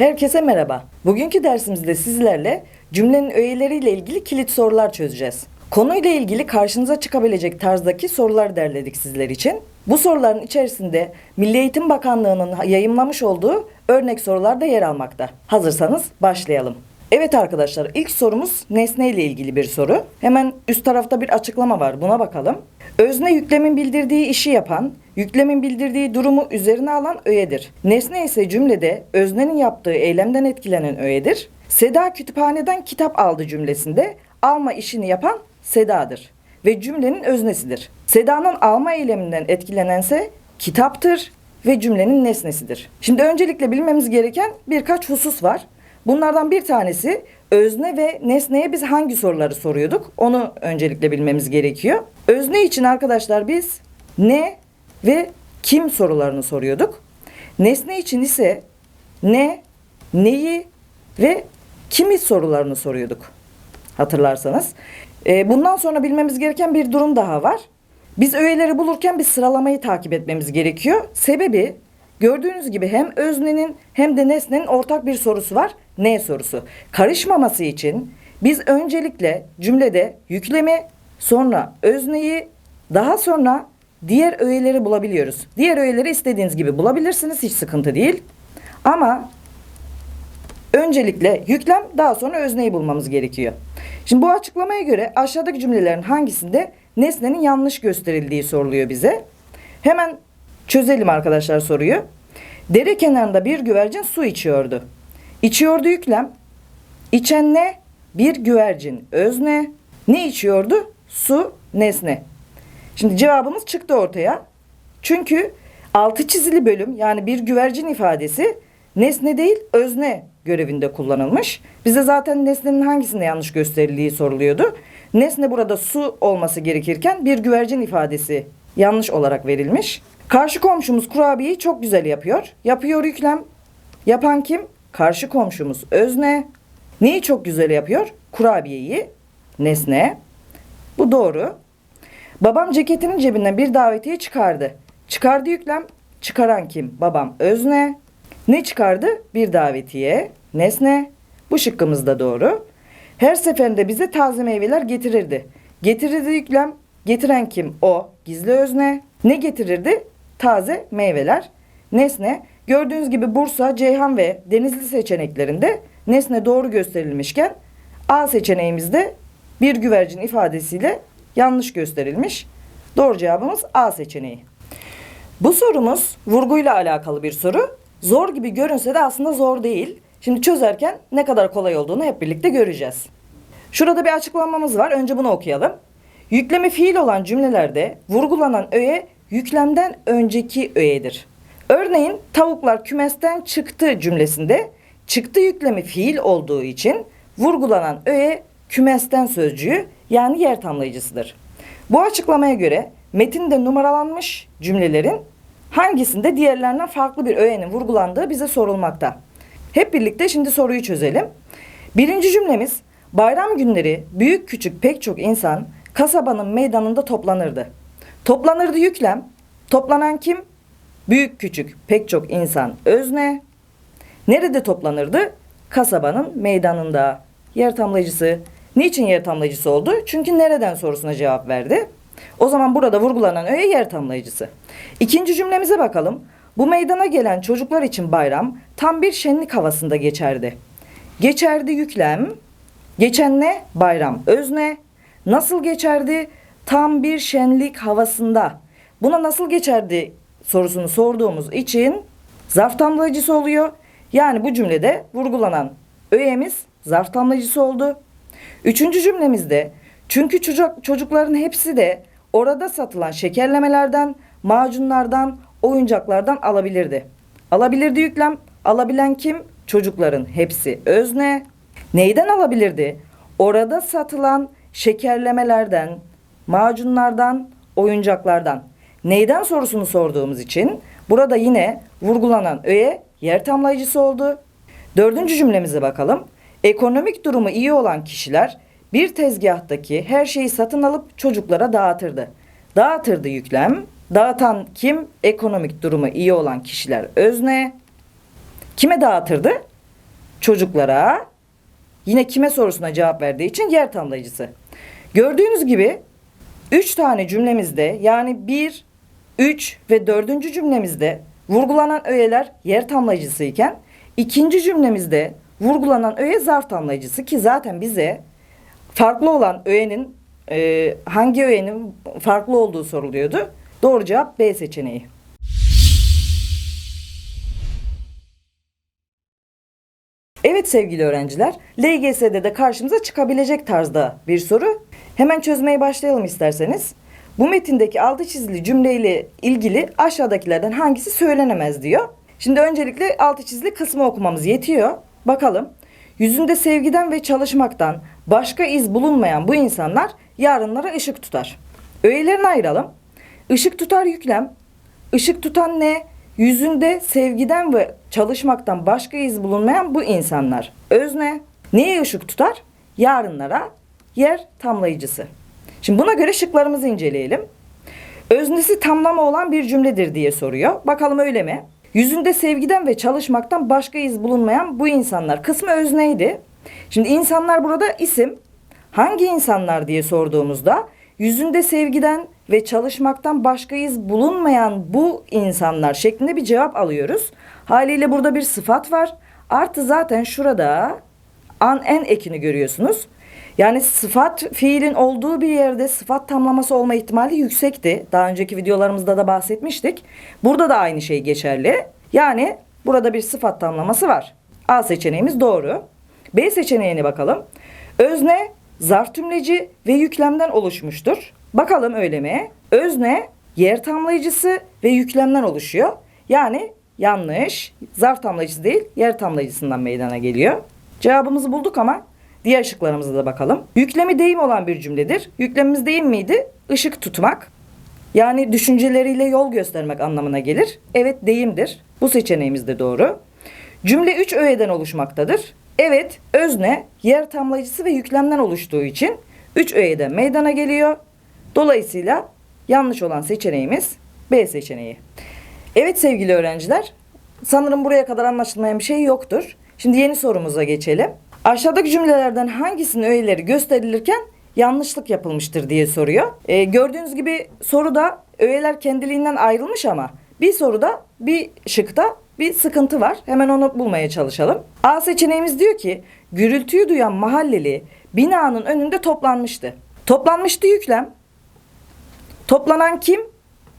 Herkese merhaba. Bugünkü dersimizde sizlerle cümlenin öğeleriyle ilgili kilit sorular çözeceğiz. Konuyla ilgili karşınıza çıkabilecek tarzdaki sorular derledik sizler için. Bu soruların içerisinde Milli Eğitim Bakanlığı'nın yayımlamış olduğu örnek sorular da yer almakta. Hazırsanız başlayalım. Evet arkadaşlar ilk sorumuz nesne ile ilgili bir soru. Hemen üst tarafta bir açıklama var buna bakalım. Özne yüklemin bildirdiği işi yapan, yüklemin bildirdiği durumu üzerine alan öğedir. Nesne ise cümlede öznenin yaptığı eylemden etkilenen öğedir. Seda kütüphaneden kitap aldı cümlesinde alma işini yapan Seda'dır ve cümlenin öznesidir. Seda'nın alma eyleminden etkilenense kitaptır ve cümlenin nesnesidir. Şimdi öncelikle bilmemiz gereken birkaç husus var. Bunlardan bir tanesi özne ve nesneye biz hangi soruları soruyorduk? Onu öncelikle bilmemiz gerekiyor. Özne için arkadaşlar biz ne ve kim sorularını soruyorduk. Nesne için ise ne, neyi ve kimi sorularını soruyorduk. Hatırlarsanız. Ee, bundan sonra bilmemiz gereken bir durum daha var. Biz öğeleri bulurken bir sıralamayı takip etmemiz gerekiyor. Sebebi gördüğünüz gibi hem öznenin hem de nesnenin ortak bir sorusu var. Ne sorusu. Karışmaması için biz öncelikle cümlede yüklemi, sonra özneyi, daha sonra diğer öğeleri bulabiliyoruz. Diğer öğeleri istediğiniz gibi bulabilirsiniz. Hiç sıkıntı değil. Ama öncelikle yüklem daha sonra özneyi bulmamız gerekiyor. Şimdi bu açıklamaya göre aşağıdaki cümlelerin hangisinde nesnenin yanlış gösterildiği soruluyor bize. Hemen çözelim arkadaşlar soruyu. Dere kenarında bir güvercin su içiyordu. İçiyordu yüklem. İçen ne? Bir güvercin. Özne. Ne içiyordu? Su, nesne. Şimdi cevabımız çıktı ortaya. Çünkü altı çizili bölüm yani bir güvercin ifadesi nesne değil özne görevinde kullanılmış. Bize zaten nesnenin hangisinde yanlış gösterildiği soruluyordu. Nesne burada su olması gerekirken bir güvercin ifadesi yanlış olarak verilmiş. Karşı komşumuz kurabiyeyi çok güzel yapıyor. Yapıyor yüklem. Yapan kim? Karşı komşumuz özne. Neyi çok güzel yapıyor? Kurabiyeyi. Nesne. Bu doğru. Babam ceketinin cebinden bir davetiye çıkardı. Çıkardı yüklem. Çıkaran kim? Babam özne. Ne çıkardı? Bir davetiye. Nesne. Bu şıkkımız da doğru. Her seferinde bize taze meyveler getirirdi. Getirirdi yüklem. Getiren kim? O. Gizli özne. Ne getirirdi? Taze meyveler. Nesne. Gördüğünüz gibi Bursa, Ceyhan ve Denizli seçeneklerinde nesne doğru gösterilmişken A seçeneğimizde bir güvercin ifadesiyle yanlış gösterilmiş. Doğru cevabımız A seçeneği. Bu sorumuz vurguyla alakalı bir soru. Zor gibi görünse de aslında zor değil. Şimdi çözerken ne kadar kolay olduğunu hep birlikte göreceğiz. Şurada bir açıklamamız var. Önce bunu okuyalım. Yüklemi fiil olan cümlelerde vurgulanan öğe yüklemden önceki öğedir. Örneğin tavuklar kümesten çıktı cümlesinde çıktı yüklemi fiil olduğu için vurgulanan öğe kümesten sözcüğü yani yer tamlayıcısıdır. Bu açıklamaya göre metinde numaralanmış cümlelerin hangisinde diğerlerinden farklı bir öğenin vurgulandığı bize sorulmakta. Hep birlikte şimdi soruyu çözelim. Birinci cümlemiz bayram günleri büyük küçük pek çok insan kasabanın meydanında toplanırdı. Toplanırdı yüklem. Toplanan kim? Büyük küçük pek çok insan özne. Nerede toplanırdı? Kasabanın meydanında. Yer tamlayıcısı. Niçin yer tamlayıcısı oldu? Çünkü nereden sorusuna cevap verdi. O zaman burada vurgulanan öğe yer tamlayıcısı. İkinci cümlemize bakalım. Bu meydana gelen çocuklar için bayram tam bir şenlik havasında geçerdi. Geçerdi yüklem. Geçen ne? Bayram. Özne. Nasıl geçerdi? Tam bir şenlik havasında. Buna nasıl geçerdi sorusunu sorduğumuz için zarf tamlayıcısı oluyor. Yani bu cümlede vurgulanan öğemiz zarf tamlayıcısı oldu. Üçüncü cümlemizde çünkü çocuk, çocukların hepsi de orada satılan şekerlemelerden, macunlardan, oyuncaklardan alabilirdi. Alabilirdi yüklem. Alabilen kim? Çocukların hepsi özne. Neyden alabilirdi? Orada satılan şekerlemelerden, macunlardan, oyuncaklardan. Neyden sorusunu sorduğumuz için burada yine vurgulanan öğe yer tamlayıcısı oldu. Dördüncü cümlemize bakalım. Ekonomik durumu iyi olan kişiler bir tezgahtaki her şeyi satın alıp çocuklara dağıtırdı. Dağıtırdı yüklem. Dağıtan kim? Ekonomik durumu iyi olan kişiler özne. Kime dağıtırdı? çocuklara yine kime sorusuna cevap verdiği için yer tamlayıcısı. Gördüğünüz gibi 3 tane cümlemizde yani 1, 3 ve 4. cümlemizde vurgulanan öğeler yer tamlayıcısı iken ikinci cümlemizde vurgulanan öğe zarf tamlayıcısı ki zaten bize farklı olan öğenin e, hangi öğenin farklı olduğu soruluyordu. Doğru cevap B seçeneği. Evet sevgili öğrenciler, LGS'de de karşımıza çıkabilecek tarzda bir soru. Hemen çözmeye başlayalım isterseniz. Bu metindeki altı çizili cümleyle ilgili aşağıdakilerden hangisi söylenemez diyor. Şimdi öncelikle altı çizili kısmı okumamız yetiyor. Bakalım. Yüzünde sevgiden ve çalışmaktan başka iz bulunmayan bu insanlar yarınlara ışık tutar. Öğelerini ayıralım. Işık tutar yüklem. Işık tutan ne? Yüzünde sevgiden ve çalışmaktan başka iz bulunmayan bu insanlar. Özne. Neye ışık tutar? Yarınlara yer tamlayıcısı. Şimdi buna göre şıklarımızı inceleyelim. Öznesi tamlama olan bir cümledir diye soruyor. Bakalım öyle mi? Yüzünde sevgiden ve çalışmaktan başka iz bulunmayan bu insanlar kısmı özneydi. Şimdi insanlar burada isim. Hangi insanlar diye sorduğumuzda yüzünde sevgiden ve çalışmaktan başka iz bulunmayan bu insanlar şeklinde bir cevap alıyoruz. Haliyle burada bir sıfat var. Artı zaten şurada an en ekini görüyorsunuz. Yani sıfat fiilin olduğu bir yerde sıfat tamlaması olma ihtimali yüksekti. Daha önceki videolarımızda da bahsetmiştik. Burada da aynı şey geçerli. Yani burada bir sıfat tamlaması var. A seçeneğimiz doğru. B seçeneğine bakalım. Özne zarf tümleci ve yüklemden oluşmuştur. Bakalım öyle mi? Özne yer tamlayıcısı ve yüklemden oluşuyor. Yani yanlış. Zarf tamlayıcısı değil, yer tamlayıcısından meydana geliyor. Cevabımızı bulduk ama diğer şıklarımıza da bakalım. Yüklemi deyim olan bir cümledir. Yüklemimiz deyim miydi? Işık tutmak. Yani düşünceleriyle yol göstermek anlamına gelir. Evet deyimdir. Bu seçeneğimiz de doğru. Cümle 3 öğeden oluşmaktadır. Evet, özne, yer tamlayıcısı ve yüklemden oluştuğu için 3 öğeden meydana geliyor. Dolayısıyla yanlış olan seçeneğimiz B seçeneği. Evet sevgili öğrenciler, sanırım buraya kadar anlaşılmayan bir şey yoktur. Şimdi yeni sorumuza geçelim. Aşağıdaki cümlelerden hangisinin öğeleri gösterilirken yanlışlık yapılmıştır diye soruyor. Ee, gördüğünüz gibi soruda öğeler kendiliğinden ayrılmış ama bir soruda bir şıkta bir sıkıntı var. Hemen onu bulmaya çalışalım. A seçeneğimiz diyor ki gürültüyü duyan mahalleli binanın önünde toplanmıştı. Toplanmıştı yüklem. Toplanan kim?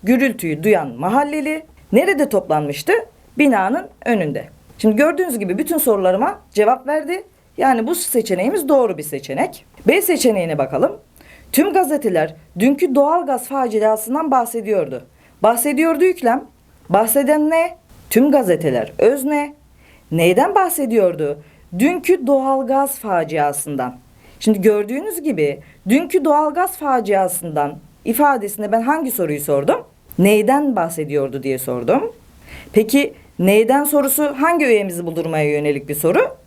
Gürültüyü duyan mahalleli. Nerede toplanmıştı? Binanın önünde. Şimdi gördüğünüz gibi bütün sorularıma cevap verdi. Yani bu seçeneğimiz doğru bir seçenek. B seçeneğine bakalım. Tüm gazeteler dünkü doğalgaz faciasından bahsediyordu. Bahsediyordu yüklem. Bahseden ne? Tüm gazeteler özne. Neyden bahsediyordu? Dünkü doğalgaz faciasından. Şimdi gördüğünüz gibi dünkü doğalgaz faciasından ifadesinde ben hangi soruyu sordum? Neyden bahsediyordu diye sordum. Peki neyden sorusu hangi öğemizi buldurmaya yönelik bir soru?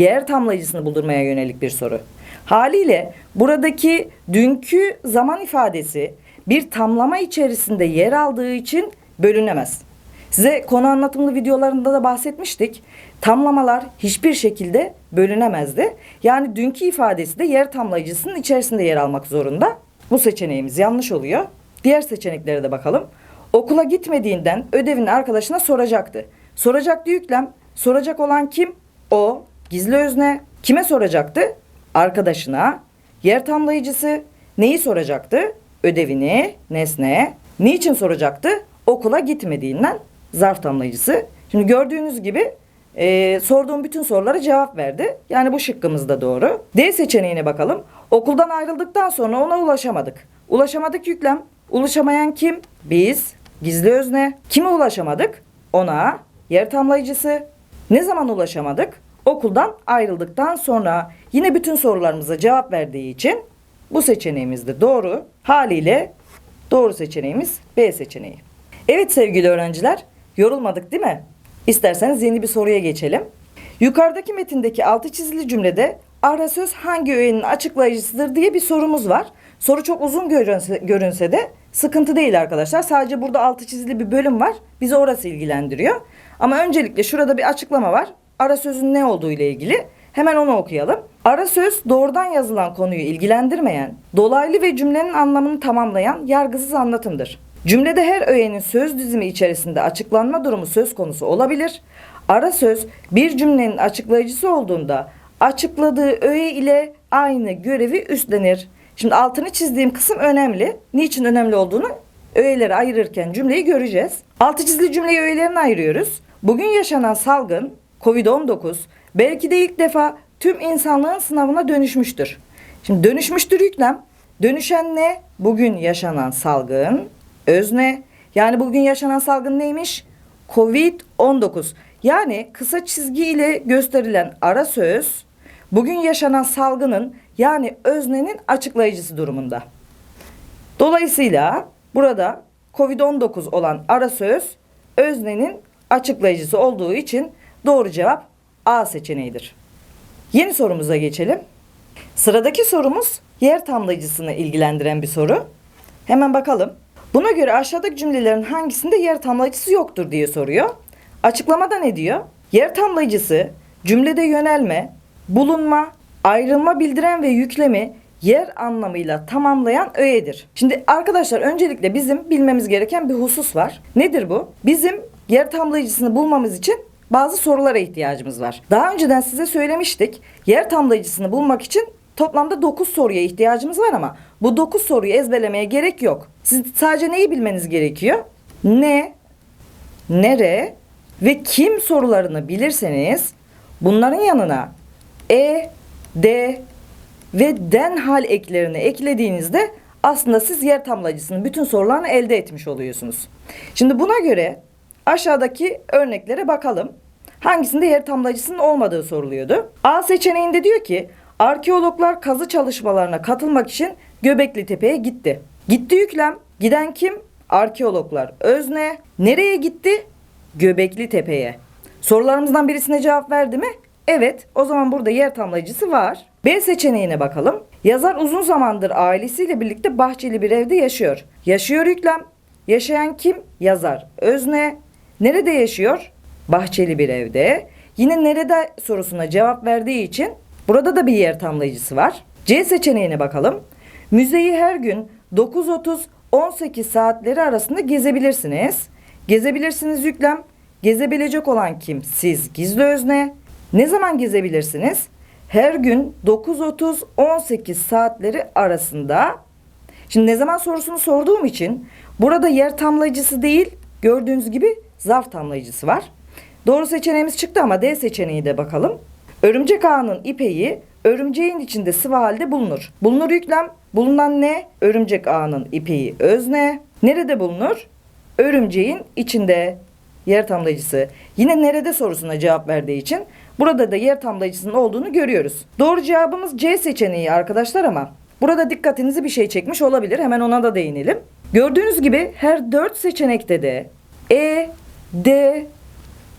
Yer tamlayıcısını buldurmaya yönelik bir soru. Haliyle buradaki dünkü zaman ifadesi bir tamlama içerisinde yer aldığı için bölünemez. Size konu anlatımlı videolarında da bahsetmiştik. Tamlamalar hiçbir şekilde bölünemezdi. Yani dünkü ifadesi de yer tamlayıcısının içerisinde yer almak zorunda. Bu seçeneğimiz yanlış oluyor. Diğer seçeneklere de bakalım. Okula gitmediğinden ödevini arkadaşına soracaktı. Soracaktı yüklem. Soracak olan kim? O. Gizli özne. Kime soracaktı? Arkadaşına. Yer tamlayıcısı. Neyi soracaktı? Ödevini, nesne. Niçin soracaktı? Okula gitmediğinden zarf tamlayıcısı. Şimdi gördüğünüz gibi e, sorduğum bütün sorulara cevap verdi. Yani bu şıkkımız da doğru. D seçeneğine bakalım. Okuldan ayrıldıktan sonra ona ulaşamadık. Ulaşamadık yüklem. Ulaşamayan kim? Biz. Gizli özne. Kime ulaşamadık? Ona. Yer tamlayıcısı. Ne zaman ulaşamadık? Okuldan ayrıldıktan sonra yine bütün sorularımıza cevap verdiği için bu seçeneğimiz de doğru. Haliyle doğru seçeneğimiz B seçeneği. Evet sevgili öğrenciler, yorulmadık değil mi? İsterseniz yeni bir soruya geçelim. Yukarıdaki metindeki altı çizili cümlede ara söz hangi öğenin açıklayıcısıdır diye bir sorumuz var. Soru çok uzun görünse, görünse de sıkıntı değil arkadaşlar. Sadece burada altı çizili bir bölüm var. Bizi orası ilgilendiriyor. Ama öncelikle şurada bir açıklama var. Ara sözün ne olduğu ile ilgili. Hemen onu okuyalım. Ara söz doğrudan yazılan konuyu ilgilendirmeyen, dolaylı ve cümlenin anlamını tamamlayan yargısız anlatımdır. Cümlede her öğenin söz dizimi içerisinde açıklanma durumu söz konusu olabilir. Ara söz bir cümlenin açıklayıcısı olduğunda açıkladığı öğe ile aynı görevi üstlenir. Şimdi altını çizdiğim kısım önemli. Niçin önemli olduğunu öğeleri ayırırken cümleyi göreceğiz. Altı çizili cümleyi öğelerine ayırıyoruz. Bugün yaşanan salgın COVID-19 belki de ilk defa tüm insanlığın sınavına dönüşmüştür. Şimdi dönüşmüştür yüklem. Dönüşen ne? Bugün yaşanan salgın. Özne. Yani bugün yaşanan salgın neymiş? Covid-19. Yani kısa çizgi ile gösterilen ara söz bugün yaşanan salgının yani öznenin açıklayıcısı durumunda. Dolayısıyla burada Covid-19 olan ara söz öznenin açıklayıcısı olduğu için doğru cevap A seçeneğidir. Yeni sorumuza geçelim. Sıradaki sorumuz yer tamlayıcısını ilgilendiren bir soru. Hemen bakalım. Buna göre aşağıdaki cümlelerin hangisinde yer tamlayıcısı yoktur diye soruyor. Açıklamada ne diyor? Yer tamlayıcısı cümlede yönelme, bulunma, ayrılma bildiren ve yüklemi yer anlamıyla tamamlayan öğedir. Şimdi arkadaşlar öncelikle bizim bilmemiz gereken bir husus var. Nedir bu? Bizim yer tamlayıcısını bulmamız için bazı sorulara ihtiyacımız var. Daha önceden size söylemiştik. Yer tamlayıcısını bulmak için toplamda 9 soruya ihtiyacımız var ama bu 9 soruyu ezberlemeye gerek yok. Siz sadece neyi bilmeniz gerekiyor? Ne, nere ve kim sorularını bilirseniz bunların yanına e, d ve den hal eklerini eklediğinizde aslında siz yer tamlayıcısının bütün sorularını elde etmiş oluyorsunuz. Şimdi buna göre aşağıdaki örneklere bakalım. Hangisinde yer tamlayıcısının olmadığı soruluyordu. A seçeneğinde diyor ki arkeologlar kazı çalışmalarına katılmak için Göbekli Tepe'ye gitti. Gitti yüklem. Giden kim? Arkeologlar. Özne. Nereye gitti? Göbekli Tepe'ye. Sorularımızdan birisine cevap verdi mi? Evet. O zaman burada yer tamlayıcısı var. B seçeneğine bakalım. Yazar uzun zamandır ailesiyle birlikte bahçeli bir evde yaşıyor. Yaşıyor yüklem. Yaşayan kim? Yazar. Özne. Nerede yaşıyor? Bahçeli bir evde. Yine nerede sorusuna cevap verdiği için burada da bir yer tamlayıcısı var. C seçeneğine bakalım. Müzeyi her gün 9.30-18 saatleri arasında gezebilirsiniz. Gezebilirsiniz yüklem. Gezebilecek olan kim? Siz gizli özne. Ne zaman gezebilirsiniz? Her gün 9.30-18 saatleri arasında. Şimdi ne zaman sorusunu sorduğum için burada yer tamlayıcısı değil gördüğünüz gibi zarf tamlayıcısı var. Doğru seçeneğimiz çıktı ama D seçeneği de bakalım. Örümcek ağının ipeği örümceğin içinde sıvı halde bulunur. Bulunur yüklem. Bulunan ne? Örümcek ağının ipeği özne. Nerede bulunur? Örümceğin içinde. Yer tamlayıcısı. Yine nerede sorusuna cevap verdiği için burada da yer tamlayıcısının olduğunu görüyoruz. Doğru cevabımız C seçeneği arkadaşlar ama burada dikkatinizi bir şey çekmiş olabilir. Hemen ona da değinelim. Gördüğünüz gibi her dört seçenekte de E, D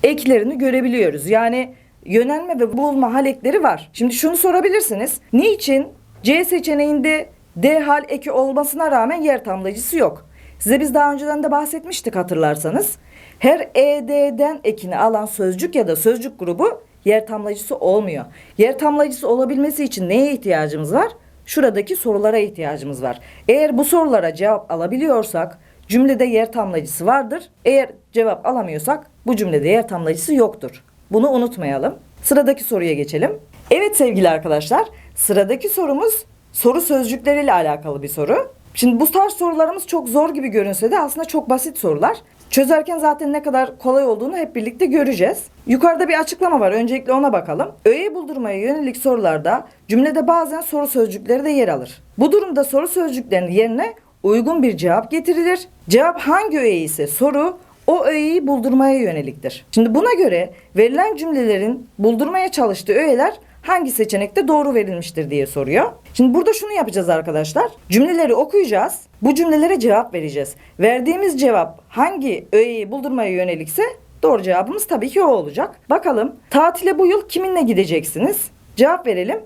eklerini görebiliyoruz. Yani yönelme ve bulma hal ekleri var. Şimdi şunu sorabilirsiniz. Niçin C seçeneğinde D hal eki olmasına rağmen yer tamlayıcısı yok? Size biz daha önceden de bahsetmiştik hatırlarsanız. Her ED'den ekini alan sözcük ya da sözcük grubu yer tamlayıcısı olmuyor. Yer tamlayıcısı olabilmesi için neye ihtiyacımız var? Şuradaki sorulara ihtiyacımız var. Eğer bu sorulara cevap alabiliyorsak cümlede yer tamlayıcısı vardır. Eğer cevap alamıyorsak bu cümlede yer tamlayıcısı yoktur. Bunu unutmayalım. Sıradaki soruya geçelim. Evet sevgili arkadaşlar, sıradaki sorumuz soru sözcükleriyle alakalı bir soru. Şimdi bu tarz sorularımız çok zor gibi görünse de aslında çok basit sorular. Çözerken zaten ne kadar kolay olduğunu hep birlikte göreceğiz. Yukarıda bir açıklama var. Öncelikle ona bakalım. Öğe buldurmaya yönelik sorularda cümlede bazen soru sözcükleri de yer alır. Bu durumda soru sözcüklerinin yerine uygun bir cevap getirilir. Cevap hangi öğe ise soru o öğeyi buldurmaya yöneliktir. Şimdi buna göre verilen cümlelerin buldurmaya çalıştığı öğeler hangi seçenekte doğru verilmiştir diye soruyor. Şimdi burada şunu yapacağız arkadaşlar. Cümleleri okuyacağız. Bu cümlelere cevap vereceğiz. Verdiğimiz cevap hangi öğeyi buldurmaya yönelikse doğru cevabımız tabii ki o olacak. Bakalım tatile bu yıl kiminle gideceksiniz? Cevap verelim.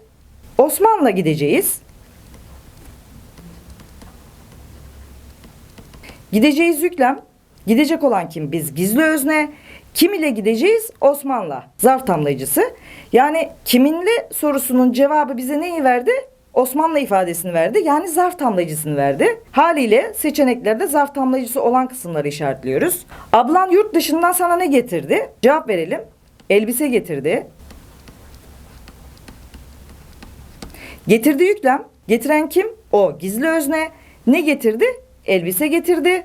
Osman'la gideceğiz. Gideceğiz yüklem. Gidecek olan kim? Biz gizli özne. Kim ile gideceğiz? Osman'la. Zarf tamlayıcısı. Yani kiminle sorusunun cevabı bize neyi verdi? Osmanlı ifadesini verdi. Yani zarf tamlayıcısını verdi. Haliyle seçeneklerde zarf tamlayıcısı olan kısımları işaretliyoruz. Ablan yurt dışından sana ne getirdi? Cevap verelim. Elbise getirdi. Getirdi yüklem. Getiren kim? O gizli özne. Ne getirdi? Elbise getirdi.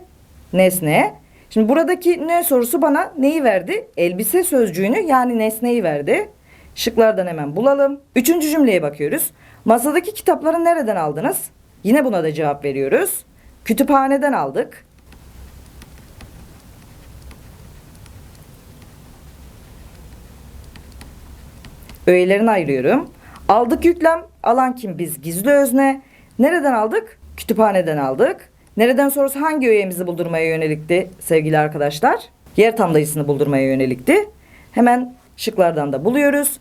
Nesne. Şimdi buradaki ne sorusu bana neyi verdi? Elbise sözcüğünü yani nesneyi verdi. Şıklardan hemen bulalım. Üçüncü cümleye bakıyoruz. Masadaki kitapları nereden aldınız? Yine buna da cevap veriyoruz. Kütüphaneden aldık. Öğelerini ayırıyorum. Aldık yüklem. Alan kim? Biz gizli özne. Nereden aldık? Kütüphaneden aldık. Nereden sorusu hangi öğemizi buldurmaya yönelikti sevgili arkadaşlar? Yer tamlayıcısını buldurmaya yönelikti. Hemen şıklardan da buluyoruz.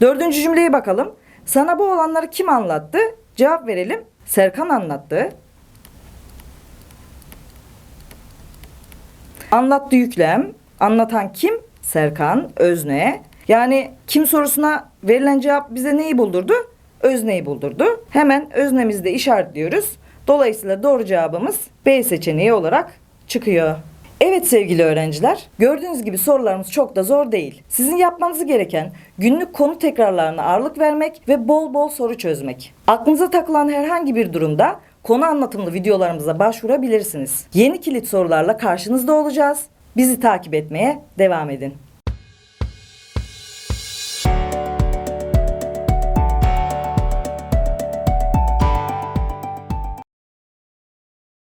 Dördüncü cümleye bakalım. Sana bu olanları kim anlattı? Cevap verelim. Serkan anlattı. Anlattı yüklem. Anlatan kim? Serkan, özne. Yani kim sorusuna verilen cevap bize neyi buldurdu? Özneyi buldurdu. Hemen öznemizi de işaretliyoruz. Dolayısıyla doğru cevabımız B seçeneği olarak çıkıyor. Evet sevgili öğrenciler, gördüğünüz gibi sorularımız çok da zor değil. Sizin yapmanız gereken günlük konu tekrarlarına ağırlık vermek ve bol bol soru çözmek. Aklınıza takılan herhangi bir durumda konu anlatımlı videolarımıza başvurabilirsiniz. Yeni kilit sorularla karşınızda olacağız. Bizi takip etmeye devam edin.